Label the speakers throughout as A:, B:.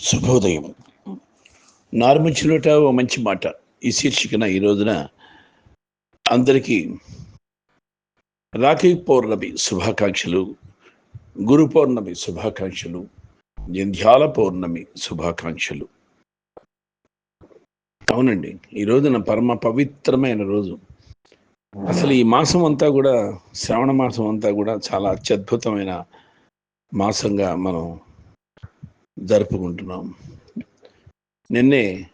A: శుభోదయం. నార్మించినట ఓ మంచి మాట. ఈ శీర్షికన ఈ రోజున అందరికీ రాఖీ పౌర్ణమి శుభాకాంక్షలు గురు పౌర్ణమి శుభాకాంక్షలు జంధ్యాల పౌర్ణమి శుభాకాంక్షలు. అవునండి ఈ రోజున పరమ పవిత్రమైన రోజు. అసలు ఈ మాసం అంతా కూడా శ్రావణ మాసం అంతా కూడా చాలా అత్యద్భుతమైన మాసంగా మనం జరుపుకుంటున్నాం. నిన్నే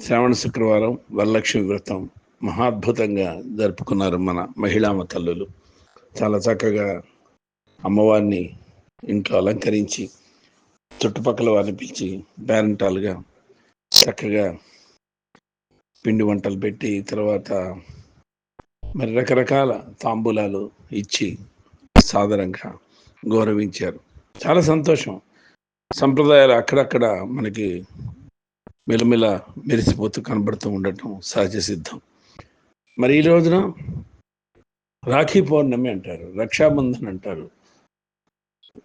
A: శ్రావణ శుక్రవారం వరలక్ష్మి వ్రతం మహాద్భుతంగా జరుపుకున్నారు మన మహిళామ తల్లులు చాలా చక్కగా అమ్మవారిని ఇంట్లో అలంకరించి చుట్టుపక్కల వారిని పిలిచి పేరెంటాలుగా చక్కగా పిండి వంటలు పెట్టి తర్వాత మరి రకరకాల తాంబూలాలు ఇచ్చి సాధారణంగా గౌరవించారు. చాలా సంతోషం. సంప్రదాయాలు అక్కడక్కడ మనకి మెలమెల మెరిసిపోతూ కనబడుతూ ఉండటం సహజ సిద్ధం. మరి ఈ రోజున రాఖీ పౌర్ణమి అంటారు రక్షాబంధన్ అంటారు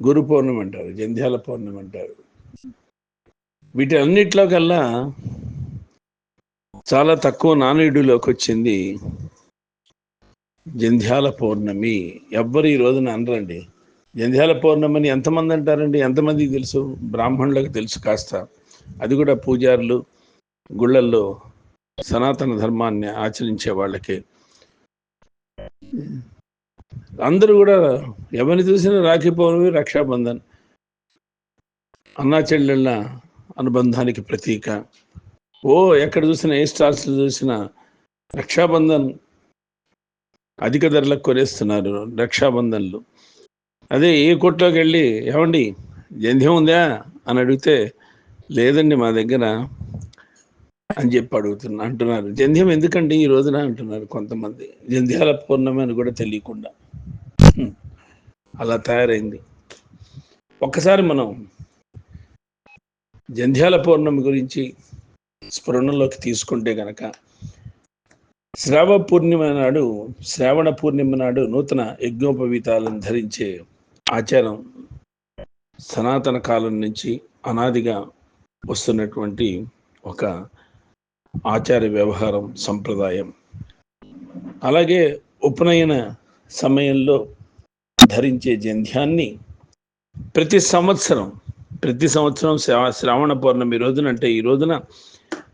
A: గురు పౌర్ణమి అంటారు జంధ్యాల పౌర్ణమి అంటారు. వీటి అన్నిట్లో కల్లా చాలా తక్కువ నానుడిలోకి వచ్చింది జంధ్యాల పౌర్ణమి. ఎవ్వరు ఈ రోజున అనరండి. జంధ్యాల పౌర్ణమిని ఎంతమంది అంటారండి? ఎంతమందికి తెలుసు? బ్రాహ్మణులకు తెలుసు కాస్త. అది కూడా పూజారులు గుళ్ళల్లో సనాతన ధర్మాన్ని ఆచరించే వాళ్ళకి. అందరూ కూడా ఎవరిని చూసినా రాఖీ పౌర్ణమి రక్షాబంధన్. అన్నా చెల్లెళ్ళ అనుబంధానికి ప్రతీక. ఓ ఎక్కడ చూసినా ఏ స్టార్స్ చూసినా రక్షాబంధన్ అధిక ధరలకు కొనేస్తున్నారు రక్షాబంధన్లు. అదే ఏ కొట్లోకి వెళ్ళి ఏమండి జంధ్యం ఉందా అని అడిగితే లేదండి మా దగ్గర అని చెప్పి అడుగుతున్నా అంటున్నారు. జంధ్యం ఎందుకండి ఈ రోజున అంటున్నారు కొంతమంది. జంధ్యాల పౌర్ణమి అని కూడా తెలియకుండా. అలా తయారైంది. ఒక్కసారి మనం జంధ్యాల పౌర్ణమి గురించి స్ఫురణలోకి తీసుకుంటే గనక శ్రావ పూర్ణిమ నాడు శ్రావణ పూర్ణిమ నాడు నూతన యజ్ఞోపవీతాలను ధరించే ఆచారం సనాతన కాలం నుంచి అనాదిగా వస్తున్నటువంటి ఒక ఆచార వ్యవహారం సంప్రదాయం. అలాగే ఉపనయన సమయంలో ధరించే జంధ్యాన్ని ప్రతి సంవత్సరం ప్రతి సంవత్సరం శ్రా- శ్రావణ పౌర్ణమి రోజున అంటే ఈ రోజున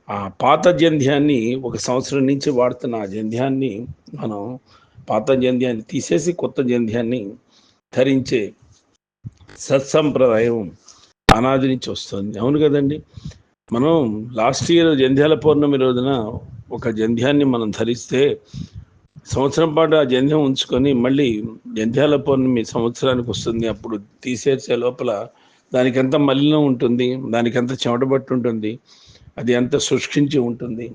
A: ఆ పాత జంధ్యాన్ని ఒక సంవత్సరం నుంచి వాడుతున్న ఆ జంధ్యాన్ని మనం పాత జంధ్యాన్ని తీసేసి కొత్త జంధ్యాన్ని ధరించే సత్సంప్రదాయం అనాది నుంచి వస్తుంది. అవును కదండి? మనం లాస్ట్ ఇయర్ జంధ్యాల పౌర్ణమి రోజున ఒక జంధ్యాన్ని మనం ధరిస్తే సంవత్సరం పాటు ఆ జంధ్యం ఉంచుకొని మళ్ళీ జంధ్యాల పౌర్ణమి సంవత్సరానికి వస్తుంది. అప్పుడు తీసేసే లోపల దానికి ఎంత మలినం ఉంటుంది దానికి ఎంత చెమటబట్టి ఉంటుంది అది ఎంత శుష్కించి ఉంటుంది.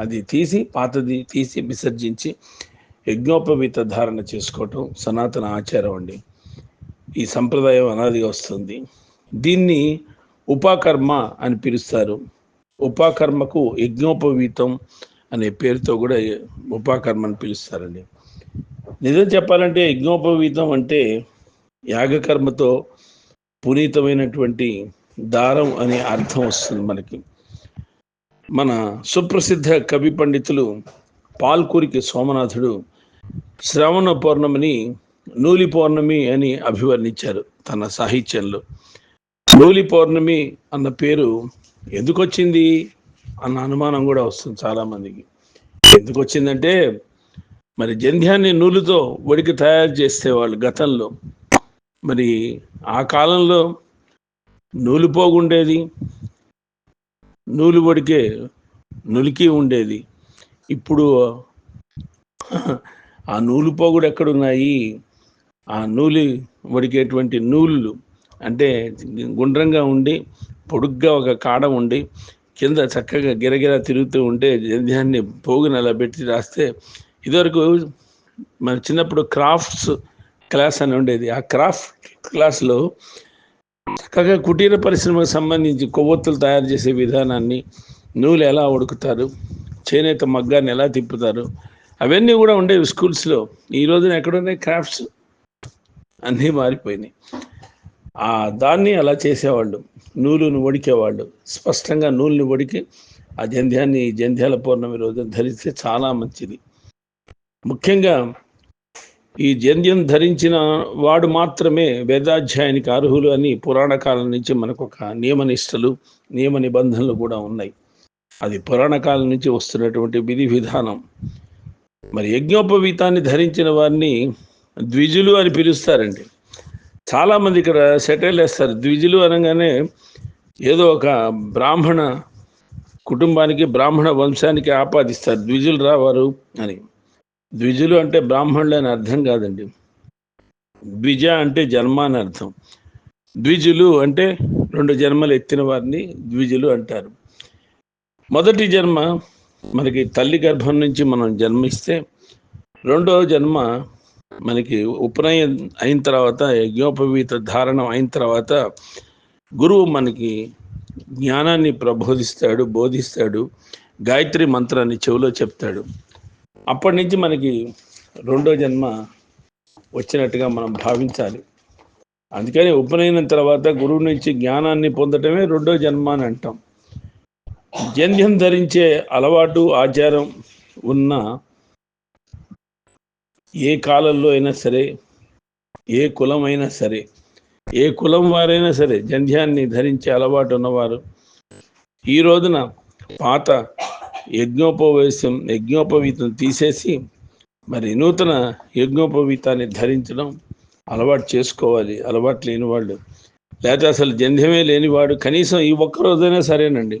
A: అది తీసి పాతది తీసి విసర్జించి యజ్ఞోపవీత ధారణ చేసుకోవటం సనాతన ఆచారం అండి. ఈ సంప్రదాయం అనాదిగా వస్తుంది. దీన్ని ఉపాకర్మ అని పిలుస్తారు. ఉపాకర్మకు యజ్ఞోపవీతం అనే పేరుతో కూడా ఉపాకర్మ అని పిలుస్తారండి. నిజం చెప్పాలంటే యజ్ఞోపవీతం అంటే యాగకర్మతో పునీతమైనటువంటి దారం అనే అర్థం వస్తుంది మనకి. మన సుప్రసిద్ధ కవి పండితులు పాల్కూరికి సోమనాథుడు శ్రవణ పౌర్ణమిని నూలి పౌర్ణమి అని అభివర్ణించారు తన సాహిత్యంలో. నూలి పౌర్ణమి అన్న పేరు ఎందుకు వచ్చింది అన్న అనుమానం కూడా వస్తుంది చాలామందికి. ఎందుకు వచ్చిందంటే మరి జంధ్యాన్ని నూలుతో వడికి తయారు చేస్తే వాళ్ళు గతంలో మరి ఆ కాలంలో నూలు పోగుండేది నూలు వడికే నులికి ఉండేది. ఇప్పుడు ఆ నూలు పోగుడు ఎక్కడున్నాయి? ఆ నూలి వడికేటువంటి నూలు అంటే గుండ్రంగా ఉండి పొడుగ్గా ఒక కాడ ఉండి కింద చక్కగా గిరగిరా తిరుగుతూ ఉంటే జంధ్యాన్ని పోగుని అలా పెట్టి రాస్తే ఇదివరకు మన చిన్నప్పుడు క్రాఫ్ట్స్ క్లాస్ అని ఉండేది. ఆ క్రాఫ్ట్ క్లాస్లో చక్కగా కుటీర పరిశ్రమకు సంబంధించి కొవ్వొత్తులు తయారు చేసే విధానాన్ని నూలు ఎలా ఉడుకుతారు చేనేత మగ్గాన్ని ఎలా తిప్పుతారు అవన్నీ కూడా ఉండేవి స్కూల్స్లో. ఈ రోజున ఎక్కడున్నాయి క్రాఫ్ట్స్? అన్నీ మారిపోయినాయి. ఆ దాన్ని అలా చేసేవాళ్ళు నూలును వడికేవాళ్ళు స్పష్టంగా నూలుని వడికి ఆ జంధ్యాన్ని జంధ్యాల పౌర్ణమి రోజు ధరిస్తే చాలా మంచిది. ముఖ్యంగా ఈ జంధ్యం ధరించిన వాడు మాత్రమే వేదాధ్యాయానికి అర్హులు అని పురాణ కాలం నుంచి మనకు ఒక నియమ నిష్టలు నియమ నిబంధనలు కూడా ఉన్నాయి. అది పురాణ కాలం నుంచి వస్తున్నటువంటి విధి విధానం. మరి యజ్ఞోపవీతాన్ని ధరించిన వారిని ద్విజులు అని పిలుస్తారండి. చాలామంది ఇక్కడ సెటిల్ వేస్తారు ద్విజులు అనగానే ఏదో ఒక బ్రాహ్మణ కుటుంబానికి బ్రాహ్మణ వంశానికి ఆపాదిస్తారు. ద్విజులు రావారు అని. ద్విజులు అంటే బ్రాహ్మణులు అని అర్థం కాదండి. ద్విజ అంటే జన్మ అని అర్థం. ద్విజులు అంటే రెండు జన్మలు ఎత్తిన వారిని ద్విజులు అంటారు. మొదటి జన్మ మనకి తల్లి గర్భం నుంచి మనం జన్మిస్తే రెండవ జన్మ మనకి ఉపనయం అయిన తర్వాత యజ్ఞోపవీత ధారణం అయిన తర్వాత గురువు మనకి జ్ఞానాన్ని ప్రబోధిస్తాడు బోధిస్తాడు గాయత్రి మంత్రాన్ని చెవిలో చెప్తాడు. అప్పటి నుంచి మనకి రెండో జన్మ వచ్చినట్టుగా మనం భావించాలి. అందుకని ఉపనయనం తర్వాత గురువు నుంచి జ్ఞానాన్ని పొందటమే రెండో జన్మ అని అంటాం. జంధ్యం ధరించే అలవాటు ఆచారం ఉన్న ఏ కాలంలో అయినా సరే ఏ కులమైనా సరే ఏ కులం వారైనా సరే జంధ్యాన్ని ధరించే అలవాటు ఉన్నవారు ఈ రోజున పాత యజ్ఞోపవేశం యజ్ఞోపవీతం తీసేసి మరి నూతన యజ్ఞోపవీతాన్ని ధరించడం అలవాటు చేసుకోవాలి. అలవాటు లేని వాళ్ళు లేకపోతే అసలు జంధ్యమే లేనివాడు. కనీసం ఈ ఒక్క రోజైనా సరేనండి.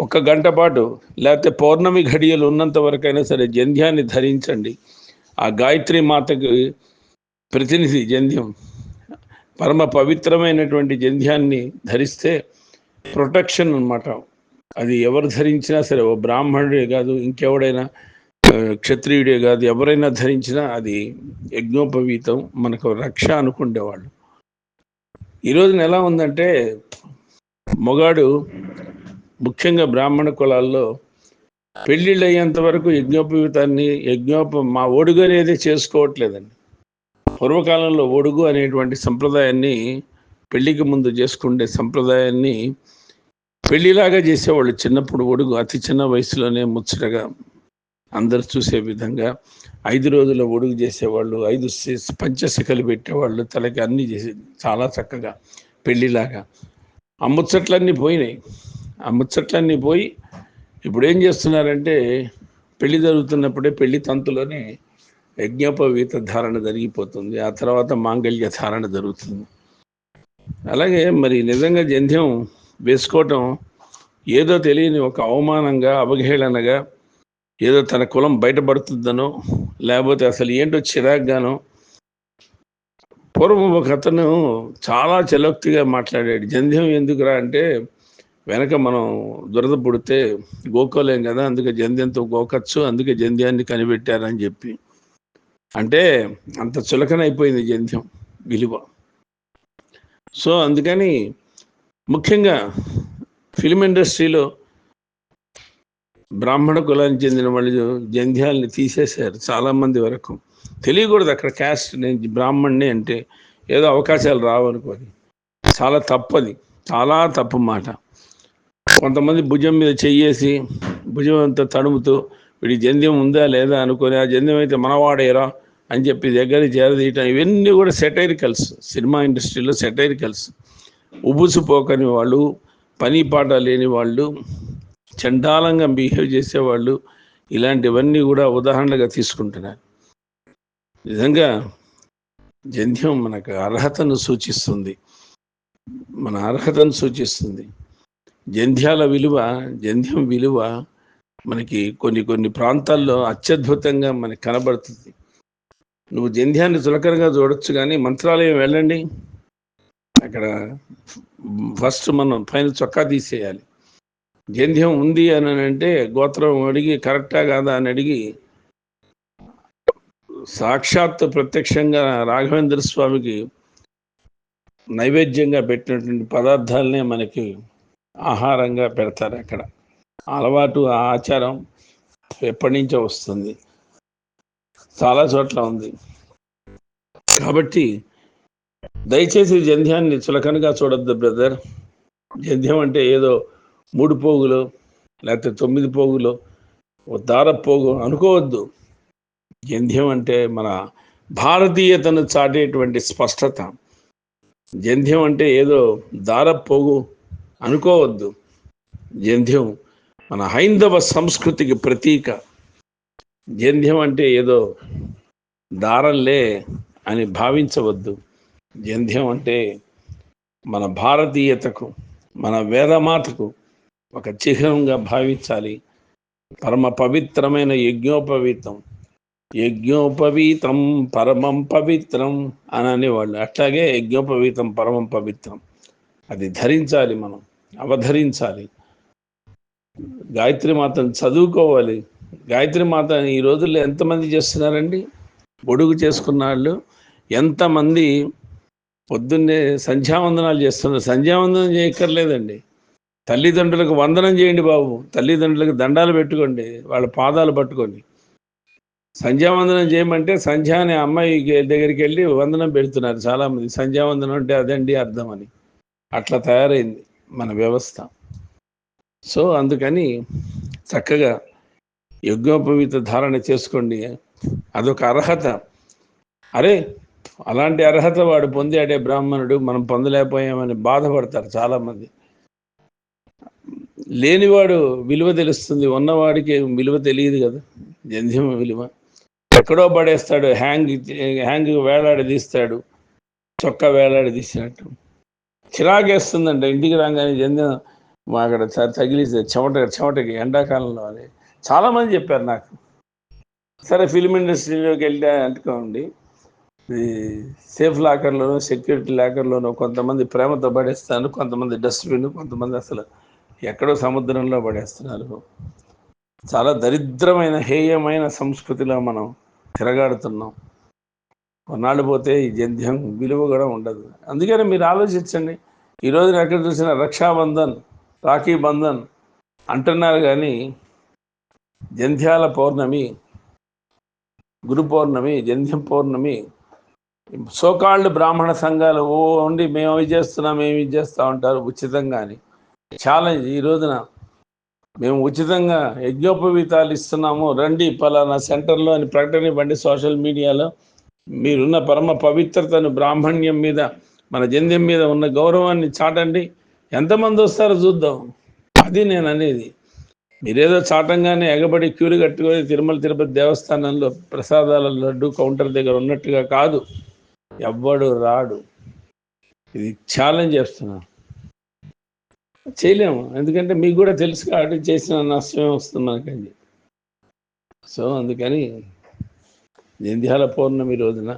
A: ఒక్క గంట పాటు లేకపోతే పౌర్ణమి ఘడియలు ఉన్నంత వరకైనా సరే జంధ్యాన్ని ధరించండి. ఆ గాయత్రి మాతకి ప్రతినిధి జంధ్యం పరమ పవిత్రమైనటువంటి జంధ్యాన్ని ధరిస్తే ప్రొటెక్షన్ అన్నమాట. అది ఎవరు ధరించినా సరే ఓ బ్రాహ్మణుడే కాదు ఇంకెవడైనా క్షత్రియుడే కాదు ఎవరైనా ధరించినా అది యజ్ఞోపవీతం మనకు రక్ష అనుకుండేవాళ్ళు. ఈరోజున ఎలా ఉందంటే మొగాడు ముఖ్యంగా బ్రాహ్మణ కులాల్లో పెళ్ళిళ్ళు అయ్యేంత వరకు యజ్ఞోపవీతాన్ని యజ్ఞోప మా ఒడుగు అనేది చేసుకోవట్లేదండి. పూర్వకాలంలో ఒడుగు అనేటువంటి సంప్రదాయాన్ని పెళ్ళికి ముందు చేసుకునే సంప్రదాయాన్ని పెళ్ళిలాగా చేసేవాళ్ళు. చిన్నప్పుడు ఒడుగు అతి చిన్న వయసులోనే ముచ్చటగా అందరు చూసే విధంగా ఐదు రోజుల ఒడుగు చేసేవాళ్ళు ఐదు పంచశిఖలు పెట్టేవాళ్ళు తలకి అన్నీ చేసి చాలా చక్కగా పెళ్ళిలాగా. ఆ ముచ్చట్లన్నీ పోయినాయి. ఆ ముచ్చట్లన్నీ పోయి ఇప్పుడు ఏం చేస్తున్నారంటే పెళ్ళి జరుగుతున్నప్పుడే పెళ్ళి తంతులోనే యజ్ఞోపవీత ధారణ జరిగిపోతుంది. ఆ తర్వాత మాంగళ్య ధారణ జరుగుతుంది. అలాగే మరి నిజంగా జంధ్యం వేసుకోవటం ఏదో తెలియని ఒక అవమానంగా అవహేళనగా ఏదో తన కులం బయటపడుతుందనో లేకపోతే అసలు ఏంటో చిరాగ్గానో పూర్వం ఒక అతను చాలా చలోక్తిగా మాట్లాడాడు. జంధ్యం ఎందుకురా అంటే వెనక మనం దురద పుడితే గోకోలేం కదా అందుకే జంధ్యంతో గోకచ్చు అందుకే జంధ్యాన్ని కనిపెట్టారని చెప్పి. అంటే అంత చులకనైపోయింది జంధ్యం విలువ. సో అందుకని ముఖ్యంగా ఫిలిం ఇండస్ట్రీలో బ్రాహ్మణ కులానికి చెందిన వాళ్ళు జంధ్యాల్ని తీసేశారు చాలామంది వరకు. తెలియకూడదు అక్కడ క్యాస్ట్ నేను బ్రాహ్మణ్ణి అంటే ఏదో అవకాశాలు రావనుకోని. చాలా తప్పది చాలా తప్పు మాట. కొంతమంది భుజం మీద చెయ్యేసి భుజం అంతా తడుముతూ వీడి జంద్యం ఉందా లేదా? అనుకుని ఆ జంద్యం అయితే మనవాడేరా అని చెప్పి దగ్గర చేరదీయటం. ఇవన్నీ కూడా సెటైరికల్స్ సినిమా ఇండస్ట్రీలో సెటైరికల్స్ ఉబుసుపోకని వాళ్ళు పని పాట లేని వాళ్ళు చండాలంగా బిహేవ్ చేసేవాళ్ళు ఇలాంటివన్నీ కూడా ఉదాహరణగా తీసుకుంటున్నారు. నిజంగా జంధ్యం మనకు అర్హతను సూచిస్తుంది. మన అర్హతను సూచిస్తుంది. జంధ్యాల విలువ జంధ్యం విలువ మనకి కొన్ని కొన్ని ప్రాంతాల్లో అత్యద్భుతంగా మనకి కనబడుతుంది. నువ్వు జంధ్యాన్ని చులకనగా చూడొచ్చు కానీ మంత్రాలయం వెళ్ళండి. అక్కడ ఫస్ట్ మనం పైన చొక్కా తీసేయాలి. జంధ్యం ఉంది అని అంటే గోత్రం అడిగి కరెక్టా కాదా అని అడిగి సాక్షాత్ ప్రత్యక్షంగా రాఘవేంద్ర స్వామికి నైవేద్యంగా పెట్టినటువంటి పదార్థాలనే మనకి ఆహారంగా పెడతారు అక్కడ. అలవాటు ఆ ఆచారం ఎప్పటి నుంచో వస్తుంది. చాలా చోట్ల ఉంది. కాబట్టి దయచేసి జంధ్యాన్ని చులకనగా చూడొద్దు బ్రదర్. జంధ్యం అంటే ఏదో మూడు పోగులు లేకపోతే తొమ్మిది పోగులు ఓ దార పోగు అనుకోవద్దు. జంధ్యం అంటే మన భారతీయతను చాటేటువంటి స్పష్టత. జంధ్యం అంటే ఏదో దార పోగు అనుకోవద్దు. జంధ్యం మన హైందవ సంస్కృతికి ప్రతీక. జంధ్యం అంటే ఏదో దారంలే అని భావించవద్దు. జంధ్యం అంటే మన భారతీయతకు మన వేదమాతకు ఒక చిహ్నంగా భావించాలి. పరమ పవిత్రమైన యజ్ఞోపవీతం. యజ్ఞోపవీతం పరమం పవిత్రం అని అనేవాళ్ళు అట్లాగే యజ్ఞోపవీతం పరమం పవిత్రం. అది ధరించాలి మనం. అవధరించాలి. గాయత్రి మాతను చదువుకోవాలి. గాయత్రి మాత ఈ రోజుల్లో ఎంతమంది చేస్తున్నారండి? గొడుగు చేసుకున్న వాళ్ళు ఎంతమంది పొద్దున్నే సంధ్యావందనాలు చేస్తున్నారు. సంధ్యావందనం చేయక్కర్లేదండి. తల్లిదండ్రులకు వందనం చేయండి బాబు. తల్లిదండ్రులకు దండాలు పెట్టుకోండి. వాళ్ళ పాదాలు పట్టుకోండి. సంధ్యావందనం చేయమంటే సంధ్య అనే అమ్మాయి దగ్గరికి వెళ్ళి వందనం పెడుతున్నారు చాలామంది. సంధ్యావందనం అంటే అదండి అర్థం అని. అట్లా తయారైంది. మన వ్యవస్థ. సో అందుకని చక్కగా యజ్ఞోపవీత ధారణ చేసుకోండి. అదొక అర్హత. అరే అలాంటి అర్హత వాడు పొందాడే బ్రాహ్మణుడు మనం పొందలేకపోయామని బాధపడతారు చాలామంది. లేనివాడు విలువ తెలుస్తుంది. ఉన్నవాడికి విలువ తెలియదు కదా. జంధ్యం విలువ. ఎక్కడో పడేస్తాడు. హ్యాంగ్ హ్యాంగ్ వేలాడదీస్తాడు. చొక్కా వేలాడదీసినట్టు. తీసినట్టు చిరాకేస్తుందంట. ఇంటికి రాగానే జంధ్యం మా అక్కడ తగిలిస్తే చెమట చెమటకి ఎండాకాలంలో అని చాలామంది చెప్పారు నాకు. సరే ఫిలిం ఇండస్ట్రీలోకి వెళ్ళా అంటుకోండి. సేఫ్ లాకర్లోనూ సెక్యూరిటీ లాకర్లోనో కొంతమంది ప్రేమతో పడేస్తారు కొంతమంది డస్ట్బిన్ కొంతమంది అసలు ఎక్కడో సముద్రంలో పడేస్తున్నారు. చాలా దరిద్రమైన హేయమైన సంస్కృతిలో మనం తిరగాడుతున్నాం. కొన్నాళ్ళు పోతే ఈ జంధ్యం విలువ కూడా ఉండదు. అందుకని మీరు ఆలోచించండి. ఈరోజు ఎక్కడ చూసిన రక్షాబంధన్ రాఖీ బంధన్ అంటున్నారు కానీ జంధ్యాల పౌర్ణమి గురు పౌర్ణమి జంధ్యం పౌర్ణమి సోకాళ్ళు బ్రాహ్మణ సంఘాలు ఓ ఉండి మేము అవి చేస్తున్నాం మేము ఇది చేస్తూ ఉంటారు ఉచితంగా అని ఛాలెంజ్ ఈ రోజున మేము ఉచితంగా యజ్ఞోపవీతాలు ఇస్తున్నాము. రండి పలానా సెంటర్లో అని ప్రకటన ఇవ్వండి సోషల్ మీడియాలో. మీరున్న పరమ పవిత్రతను బ్రాహ్మణ్యం మీద మన జంధ్యం మీద ఉన్న గౌరవాన్ని చాటండి. ఎంతమంది వస్తారో చూద్దాం. అది నేను అనేది. మీరేదో చాటంగానే ఎగబడి క్యూలు కట్టుకొని తిరుమల తిరుపతి దేవస్థానంలో ప్రసాదాల లడ్డు కౌంటర్ దగ్గర ఉన్నట్టుగా కాదు. ఎవ్వడు రాడు. ఇది ఛాలెంజ్ చేస్తున్నా. చేయలేము. ఎందుకంటే మీకు కూడా తెలుసు కాబట్టి చేసిన నష్టమే వస్తుంది మనకండి. సో అందుకని జంధ్యాల పౌర్ణమి రోజున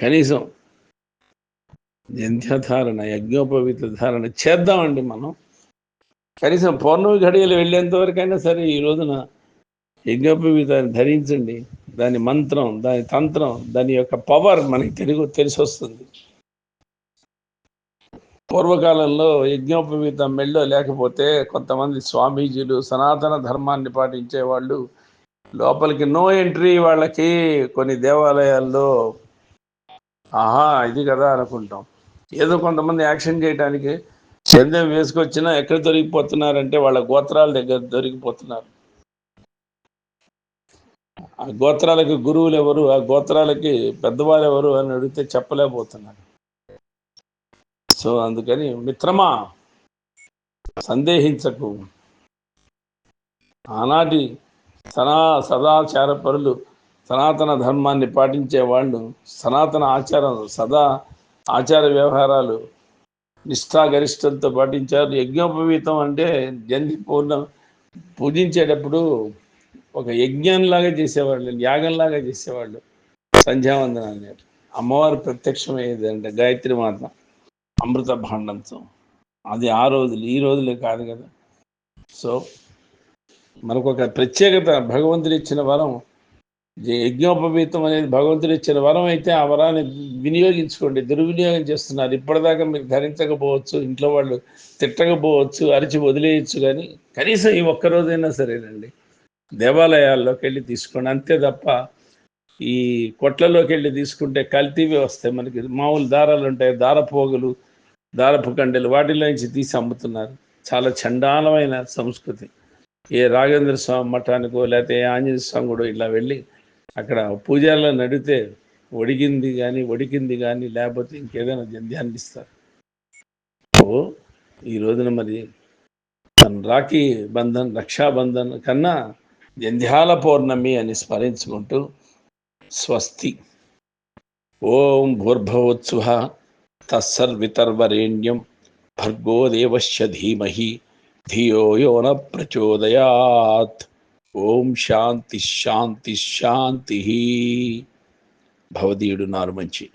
A: కనీసం జంధ్యధారణ యజ్ఞోపవీత ధారణ చేద్దామండి మనం. కనీసం పౌర్ణమి ఘడియలు వెళ్ళేంత వరకైనా సరే ఈ రోజున యజ్ఞోపవీతాన్ని ధరించండి. దాని మంత్రం దాని తంత్రం దాని యొక్క పవర్ మనకి తెలుగు తెలిసి వస్తుంది పూర్వకాలంలో యజ్ఞోపవీతం మెళ్ళో లేకపోతే కొంతమంది స్వామీజీలు సనాతన ధర్మాన్ని పాటించే వాళ్ళు లోపలికి నో ఎంట్రీ వాళ్ళకి కొన్ని దేవాలయాల్లో ఆహా ఇది కదా అనుకుంటాం. ఏదో కొంతమంది యాక్షన్ చేయడానికి చందం వేసుకొచ్చినా ఎక్కడ దొరికిపోతున్నారంటే వాళ్ళ గోత్రాల దగ్గర దొరికిపోతున్నారు. ఆ గోత్రాలకి గురువులు ఎవరు ఆ గోత్రాలకి పెద్దవారు ఎవరు అని అడిగితే చెప్పలేకపోతున్నారు. సో అందుకని మిత్రమా సందేహించకు. ఆనాటి సనా సదాచార పరులు సనాతన ధర్మాన్ని పాటించే వాళ్ళు సనాతన ఆచారం సదా ఆచార వ్యవహారాలు నిష్ఠాగరిష్టంతో పాటించారు. యజ్ఞోపవీతం అంటే జంతి పూర్ణం పూజించేటప్పుడు ఒక యజ్ఞంలాగా చేసేవాళ్ళు యాగంలాగా చేసేవాళ్ళు సంధ్యావందనాన్ని. అమ్మవారు ప్రత్యక్షమయ్యేది అంటే గాయత్రి మాత అమృత భాండంతో అది ఆ రోజులు ఈ రోజులే కాదు కదా. సో మనకు ఒక ప్రత్యేకత భగవంతుడు ఇచ్చిన వరం యజ్ఞోపవీతం అనేది భగవంతుడు ఇచ్చిన వరం అయితే ఆ వరాన్ని వినియోగించుకోండి దుర్వినియోగం చేస్తున్నారు. ఇప్పటిదాకా మీరు ధరించకపోవచ్చు ఇంట్లో వాళ్ళు తిట్టకపోవచ్చు అరిచి వదిలేయచ్చు కానీ కనీసం ఈ ఒక్కరోజైనా సరేనండి. దేవాలయాల్లోకి వెళ్ళి తీసుకోండి. అంతే తప్ప ఈ కొట్లలోకి వెళ్ళి తీసుకుంటే కల్తీవి వస్తాయి మనకి. మామూలు దారాలు ఉంటాయి దారపోగులు దారపు కండెలు వాటిలో నుంచి తీసి అమ్ముతున్నారు. చాలా చండాలమైన సంస్కృతి. ఏ రాఘవేంద్ర స్వామి మఠానికో లేకపోతే ఏ ఆంజనేయ స్వామి కూడా ఇలా వెళ్ళి అక్కడ పూజారిలో నడితే ఒడిగింది కానీ ఒడికింది కానీ లేకపోతే ఇంకేదైనా జంధ్యాన్ని ఇస్తారు. ఓ ఈ రోజున మరి తన రాఖీ బంధన్ రక్షాబంధన్ కన్నా జంధ్యాల పౌర్ణమి అని స్మరించుకుంటూ స్వస్తి. ఓం భూర్భవోత్సుహ తస్సర్వితర్వరేణ్యం భర్గో దేవశ్య ధీమహి. ధియో యో న ప్రచోదయాత్ ఓం శాంతి శాంతి శాంతి భవదీయుడు నారు మంచి